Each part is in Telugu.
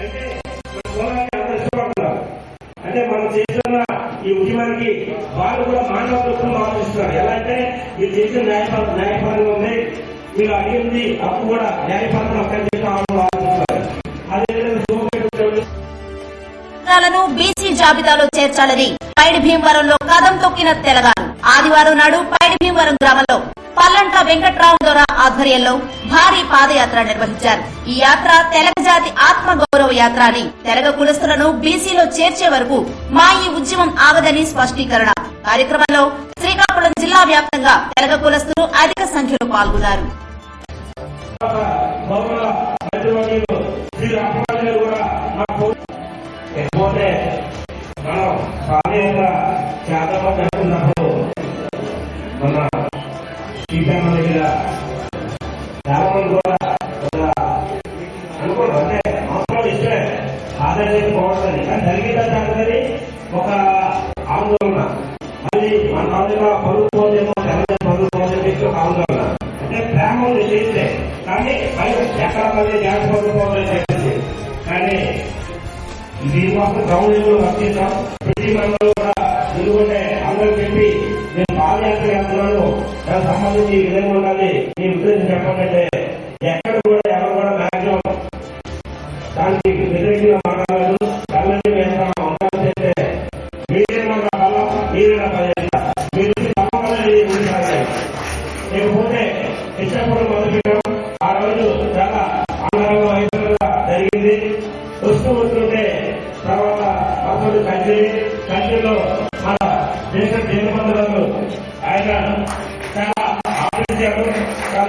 అంటే అంటే మనం చేస్తున్న ఈ ఉద్యమానికి వాళ్ళు కూడా మానవ దృక్పథం ఆలోచిస్తున్నారు. ఎలా అంటే మీరు చేసిన న్యాయపాలన న్యాయపాలన ఉంది. మీరు అడిగింది అప్పు కూడా న్యాయపరంగా ఒక్కరి లను బీసీ జాబితాలో చేర్చాలని పైడి భీమవరంలో కదం తొక్కిన తెలంగాణ. ఆదివారం నాడు పైడి భీమవరం గ్రామంలో పల్లంట వెంకట్రావు దొర ఆధ్వర్యంలో భారీ పాదయాత్ర నిర్వహించారు. ఈ యాత్ర తెలగ జాతి ఆత్మ గౌరవ యాత్ర అని తెలగ కులస్తులను బీసీలో చేర్చే వరకు మా ఈ ఉద్యమం ఆగదని స్పష్టీకరణ. కార్యక్రమంలో శ్రీకాకుళం జిల్లా వ్యాప్తంగా తెలగ కులస్తులు అధిక సంఖ్యలో పాల్గొన్నారు. చాలా మంది మళ్ళీ చెప్పింది కానీ ఇది గ్రౌండ్ గౌరవంలో వర్తిస్తాం ప్రతి మనలో కూడా ఎందుకంటే అందరూ చెప్పి నేను పాదయాత్ర యాత్రలో దానికి సంబంధించి ఈ విధంగా ఉండాలి మీ ఉద్దేశం చెప్పాలంటే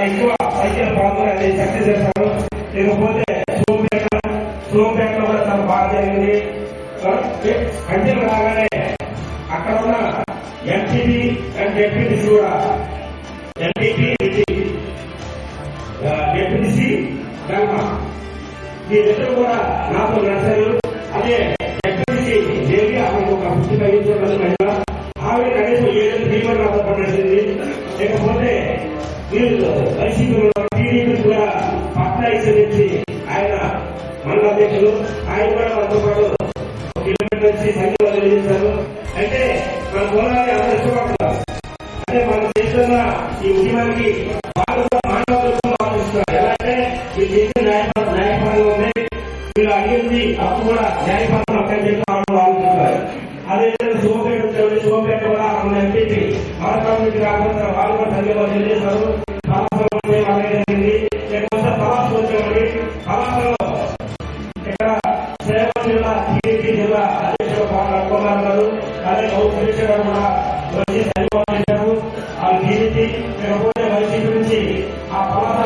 చాలా ఎక్కువ సైకిల్ పాల్గొని అది శక్తి చేశారు లేకపోతే సోంపేట సోంపేటలో కూడా చాలా బాగా జరిగింది. కంచెలు రాగానే అక్కడ ఉన్న ఎంపీటీ అండ్ డెప్యూటీస్ కూడా ఎంపీటీ డెప్యూటీసీ గల్మ వీరిద్దరు కూడా నాతో నడిచారు. అదే డెప్యూటీసీ దేవి ఆమెకు ఒక పుట్టి కలిగించడం ఆమె కనీసం ఏడు తీవ్ర నాతో పడినట్టుంది లేకపోతే వైసీపీలో టీడీపీ కూడా పట్ల ఆయన మండల అధ్యక్షులు ఆయన కూడా మనతో పాటు ఒక కిలోమీటర్ వచ్చి అంటే మన కులాన్ని అందరూ అంటే మనం చేస్తున్న ఈ ఉద్యమానికి వాళ్ళు జిల్లా టీడీపీ జిల్లా అధ్యక్షుడు పవన్ గారు అలాగే గౌతమ్ కూడా వచ్చి సరిపోయించారు ఆ టీడీపీ లేకపోతే వైసీపీ నుంచి ఆ పలాస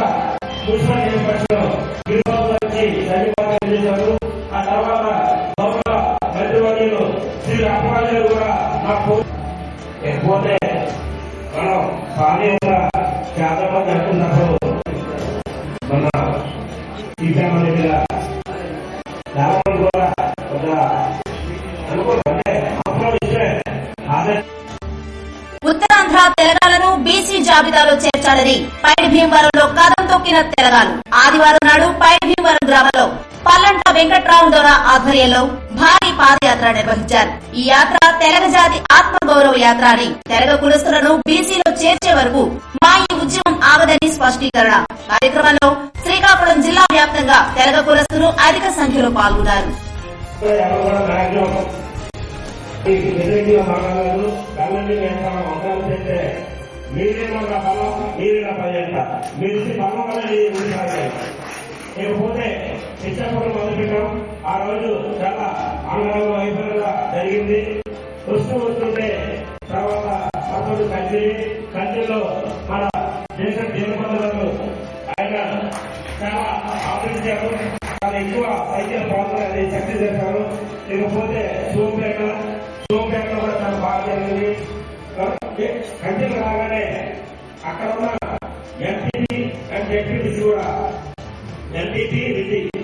జాబితాలో చేర్చాలని పైడి భీమవరంలో కథం తొక్కిన తెలంగాణ. ఆదివారం నాడు పైడి భీమవరం గ్రామంలో పల్లంట వెంకట్రావు ద్వారా ఆధ్వర్యంలో భారీ పాదయాత్ర నిర్వహించారు. ఈ యాత్ర తెలగ జాతి ఆత్మగౌరవ యాత్ర అని తెలగ కులస్తులను బీసీలో చేర్చే వరకు మా ఈ ఉద్యమం ఆగదని స్పష్టీకరణ. కార్యక్రమంలో శ్రీకాకుళం జిల్లా వ్యాప్తంగా తెలగ కులస్తులు అధిక సంఖ్యలో పాల్గొన్నారు. ఎవరు కూడా మ్యాక్సిమం మీరేమో నా బలం మీరే నా పర్యటన మీరు ఇచ్చిన బలం వల్ల ఇది ముందుకు సాగాలి. లేకపోతే ఇష్టపడి మొదలుపెట్టాం. ఆ రోజు చాలా ఆందోళన వైఫల్యంగా జరిగింది. కృష్ణ వస్తుంటే తర్వాత సభ్యుడు కంచి కంచిలో మన దేశ దేశబంధువులు ఆయన చాలా ఆదరించారు. చాలా ఎక్కువ సైకిల్ పాల్గొని శక్తి చేశారు. లేకపోతే సోంపేట కంచెలు రాగానే అక్కడ ఉన్న ఎంపీటీ అండ్ డెప్యూటీసీ కూడా ఎంపీటీ ఇది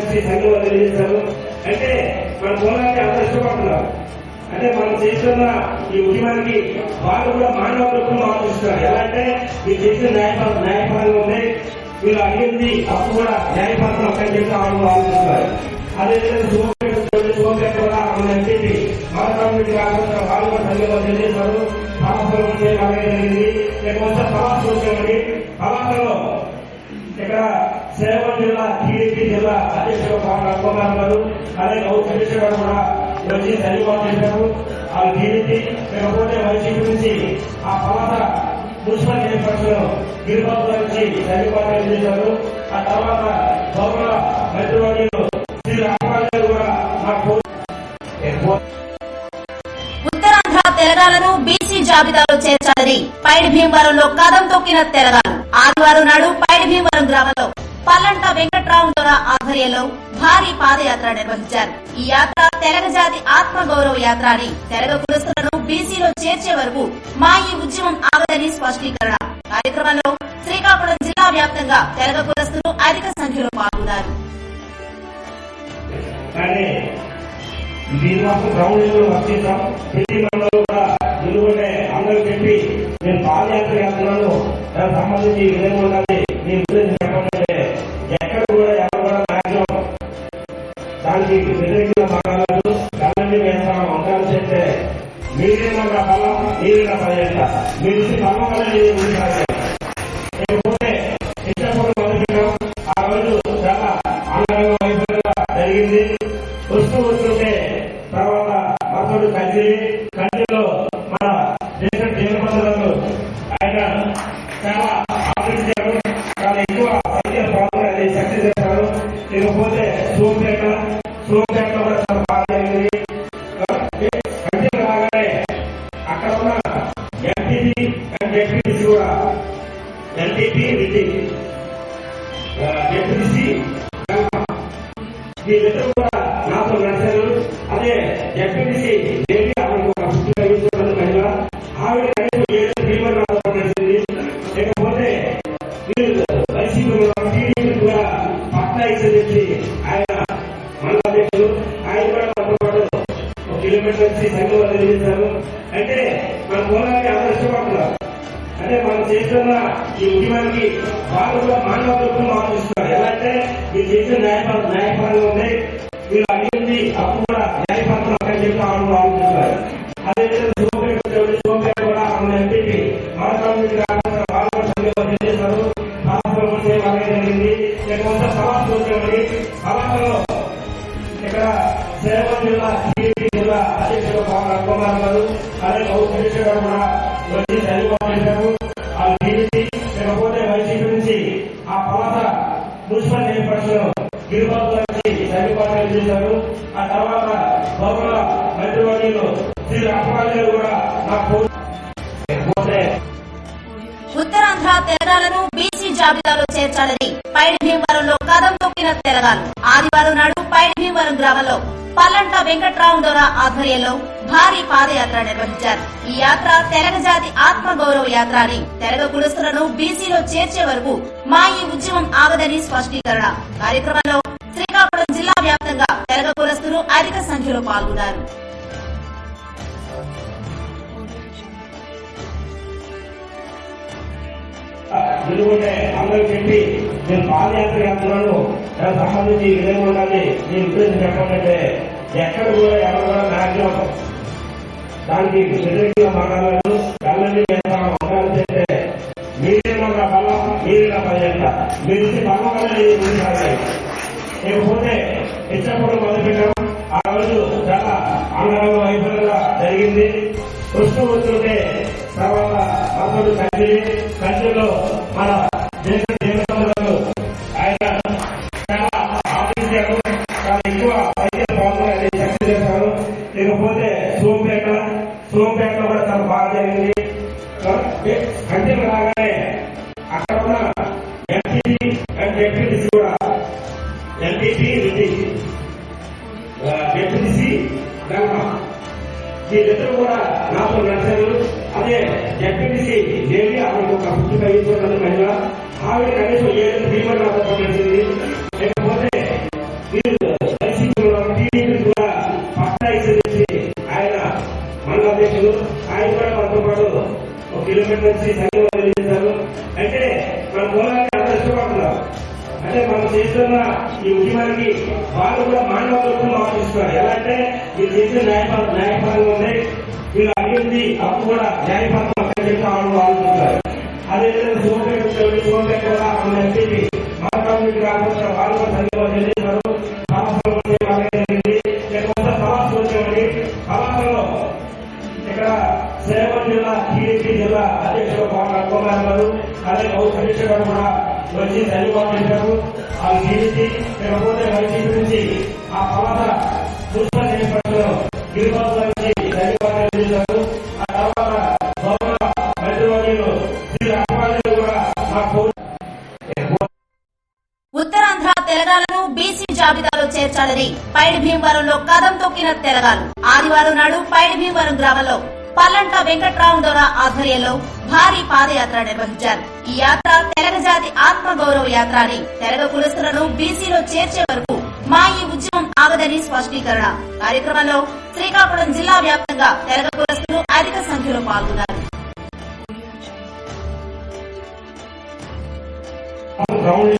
వచ్చి సంఘం తెలియజేశారు. అంటే మన మూలాన్ని అందరూ ఇష్టపడుతున్నారు అంటే మనం చేస్తున్న ఈ ఉద్యమానికి వాళ్ళు కూడా మానవ రూపంలో ఆలోచిస్తున్నారు. ఎలా అంటే మీరు చేసిన న్యాయపరం న్యాయపరంగా ఉంది వీళ్ళు అడిగింది అప్పు కూడా న్యాయపరంగా ఒకటి చెప్పి వాళ్ళు ఆలోచిస్తున్నారు. అదేవిధంగా వాళ్ళు కూడా సంఘంలో తెలియజేశారు. అలాగే జరిగింది. లేకపోతే ప్రవాస వచ్చామని ప్రవాసంలో ఇక్కడ సేవల జిల్లా టీడీపీ జిల్లా అధ్యక్షుడు పాల్గొన్నారు గారు అలాగే ఔషధ కూడా వచ్చి సరిపాటు చేశారు. ఆ టీడీపీ లేకపోతే వైసీపీ నుంచి ఆ తర్వాత మున్సిపల్ చైర్పర్సన్ గిరిబాబు గారు నుంచి సరిపాటు చేశారు. ఆ తర్వాత గౌరవ మంత్రివర్యులు శ్రీ రామారావు గారు కూడా మాకు ఉత్తరాంధ్ర తెలంగాణను బీసీ జాబితాలో చేర్చాలని పైడి భీమవరంలో కదం తొక్కిన తెలంగాణ ఆదివారం నాడు పైడి భీమవరం గ్రామంలో పల్లంట వెంకట్రావు ద్వారా ఆధ్వర్యంలో భారీ పాదయాత్ర నిర్వహించారు. ఈ యాత్ర తెలగ జాతి ఆత్మగౌరవ యాత్ర అని తెలగ కులస్తులను బీసీలో చేర్చే వరకు మా ఈ ఉద్యమం ఆగదని స్పష్టీకరణ. కార్యక్రమంలో శ్రీకాకుళం జిల్లా వ్యాప్తంగా తెలగ కులస్తులు అధిక సంఖ్యలో పాల్గొన్నారు. కానీ దీని గ్రౌండ్ లెవెల్ వర్క్ ప్రతి మండలంలో కూడా నిలువనే అందరూ చెప్పి నేను పాదయాత్ర చేస్తున్నాను సంబంధించి విధంగా ఉండాలి. జరిగింది. వస్తూ వస్తుంటే తర్వాత మతడు కందిరి కందిలో మన దేశ జీవనమంత్రులకు ఆయన చాలా ఆదరించారు చాలా ఎక్కువ సంఖ్య పాల్గొని శక్తి చేశారు. ఇకపోతే సోంపేట సోంపేట కూడా చాలా బాగా కందిలో రాగానే అక్కడ ఉన్న ఎంపీపీ అండ్ ఎంపీసీ కూడా ఎల్టీపీ విధి ఎఫ్డిసి వీళ్ళిద్దరూ కూడా నాతో నడిచారు. అదే ఎఫ్డిసి దేవి ఆవిడ ఒక మహిళ. ఆవిడ కనీసం ఫీవర్ నాతో నడిచింది. లేకపోతే వీళ్ళు వైసీపీ టీడీపీ కూడా పట్టా చెప్పి ఆయన మండల అధ్యక్షులు ఆయన కూడా పాటు ఒక కిలోమీటర్ వచ్చి సంఘంలో తెలియజేశారు. అంటే మన మూలాన్ని అందరూ ఇష్టపడుతున్నారు అంటే మనం చేస్తున్న ఈ ఉద్యమానికి వాళ్ళు కూడా మానవ దృక్పథం ఆలోచిస్తున్నారు ఎలా అంటే మీరు చేసిన న్యాయపరం న్యాయపరంగా ఉంది గౌరవ మంత్రివర్యులు శ్రీ రామారావు కూడా ఉత్తరాంధ్ర తెలంగాణను బీసీ జాబితాలో చేర్చాలని పైడి భీమవరంలో కదం తొక్కిన తెలంగాణ. ఆదివారం నాడు పైడి భీమవరం గ్రామంలో పల్లంట వెంకట్రావు దొర ఆధ్వర్యంలో భారీ పాదయాత్ర నిర్వహించారు. ఈ యాత్ర తెలగ జాతి ఆత్మగౌరవ యాత్ర అని తెలగ కులస్తులను బీసీలో చేర్చే వరకు మా ఈ ఉద్యమం ఆగదని స్పష్టీకరణ. కార్యక్రమంలో శ్రీకాకుళం జిల్లా వ్యాప్తంగా తెలగ కులస్తులు అధిక సంఖ్యలో పాల్గొన్నారు. ఎందుకంటే అందరూ చెప్పి నేను పాదయాత్ర చేస్తున్నాను దానికి సంబంధించి ఈ విధంగా ఉండాలి. నేను ఉద్దేశం చెప్పాలంటే ఎక్కడ కూడా ఎవరు కూడా మ్యాక్సిమం దానికి వ్యతిరేకంగా మాట్లాడాలి. ఇద్దరు కూడా నాతో నడిచారు. అదే ఎంపీటీసీ దేవి ఆమెకు ఒక ఫిఫ్టీ ఫైవ్ ఇయర్స్ ఉన్న మహిళ. ఆవిడ కనీసం ఏడు భీమని ఆధారపడింది లేకపోతే మీరు వైసీపీలో టీడీపీ కూడా పట్టా ఇచ్చేసి ఆయన మండల అధ్యక్షులు ఆయన కూడా మనతో పాటు ఒక కిలోమీటర్ నుంచి సంఘం చేశారు అంటే మన కులాన్ని అంత ఇష్టపడుతున్నారు అంటే మనం చేస్తున్న ఈ ఉద్యమానికి వాళ్ళు కూడా మానవత్వం ఆలోచిస్తున్నారు ఎలా అంటే మీరు చేసిన న్యాయపాలన న్యాయపాలన మీరు అడిగింది అప్పు కూడా న్యాయపాలన అక్కడ వాళ్ళు ఆలోచిస్తారు. అదేవిధంగా సోమపేట సోమపేట కూడా మన ఎంపీకి మన కమ్యూనిటీ వాళ్ళు కూడా ఇక్కడ జిల్లా టీడీపీ జిల్లా అధ్యక్షుడు గారు అలాగే గారు కూడా వచ్చి ధన్యవాదాలు ఆ టీడీపీ లేకపోతే వైసీపీ నుంచి ఆ పవత చూసిన ఉత్తరాంధ్ర తెలంగాణను బీసీ జాబితాలో చేర్చాలని పైడి భీమవరంలో కదం తొక్కిన తెలగాలు ఆదివారం నాడు పైడి భీమవరం గ్రామంలో పల్లంట వెంకట్రావు దొర ఆధ్వర్యంలో భారీ పాదయాత్ర నిర్వహించారు. ఈ యాత్ర తెలగ జాతి ఆత్మగౌరవ యాత్ర అని తెలగ కులస్తులను బీసీలో చేర్చే వరకు మా ఈ ఉద్యమం ఆగదని స్పష్టీకరణ. కార్యక్రమంలో శ్రీకాకుళం జిల్లా వ్యాప్తంగా తెలగ కులస్తులు అధిక సంఖ్యలో పాల్గొన్నారు. గ్రౌండ్